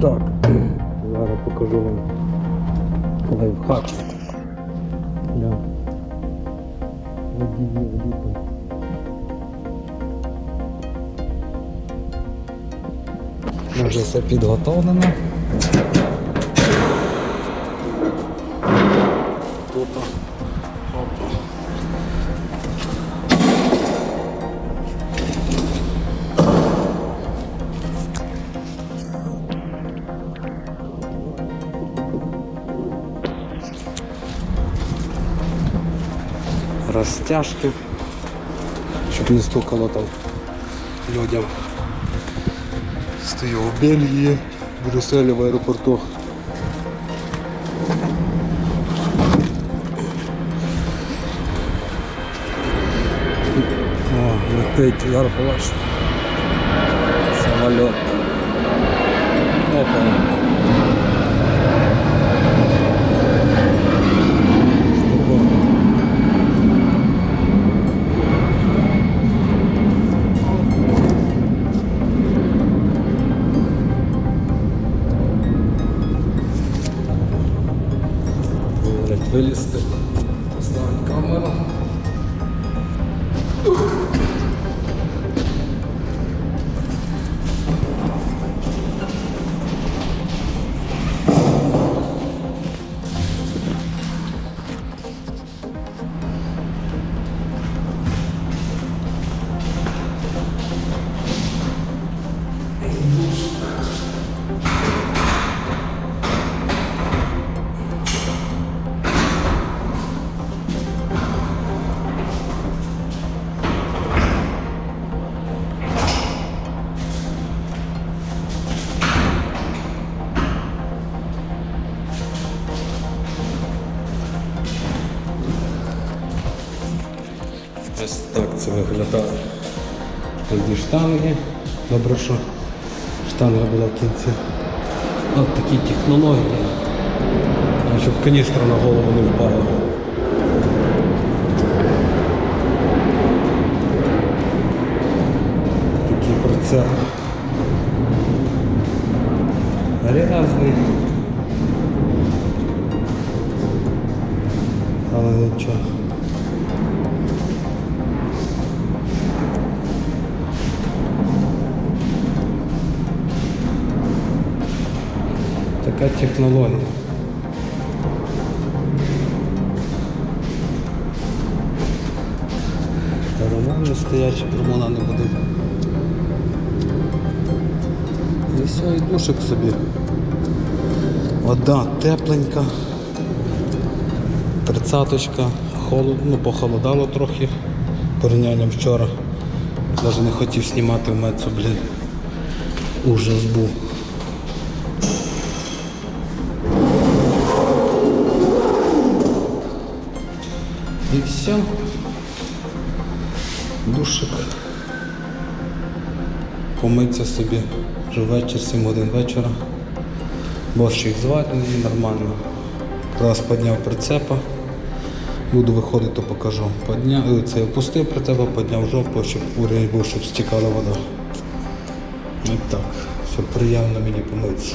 Так, зараз покажу вам лайфхак для водіїв ліпи. Вже все підготовлено. Тут. Опа. Розтяжки, щоб не стукало там людям. Стою в Бельгії, в Брюсселі в аеропорту. О, летить, зараз побачите. Самоліт. Вилізти. Поставим камеру. Ось так це виглядає. Тоді штанги. Добре, що штанга була в кінці. От такі технології. Щоб каністра на голову не впала. Такий прицеп. Грязний. Але нічого. Така технологія. Романи стоячі, промона не буде. І все, і душик собі. Вода тепленька. Тридцяточка, холодно, ну, похолодало трохи порівнянням вчора. Навіть не хотів знімати в Мецу, блін. Ужас був. І все. Душик. Помиться собі вже вечір, 7 годин вечора. Борщик зварений, нормально. Раз підняв прицепа. Буду виходити, покажу. Подняв, е, це опустив прицепа, підняв жопу, щоб уровень був, щоб стікала вода. Ось так. Все приємно мені помитися.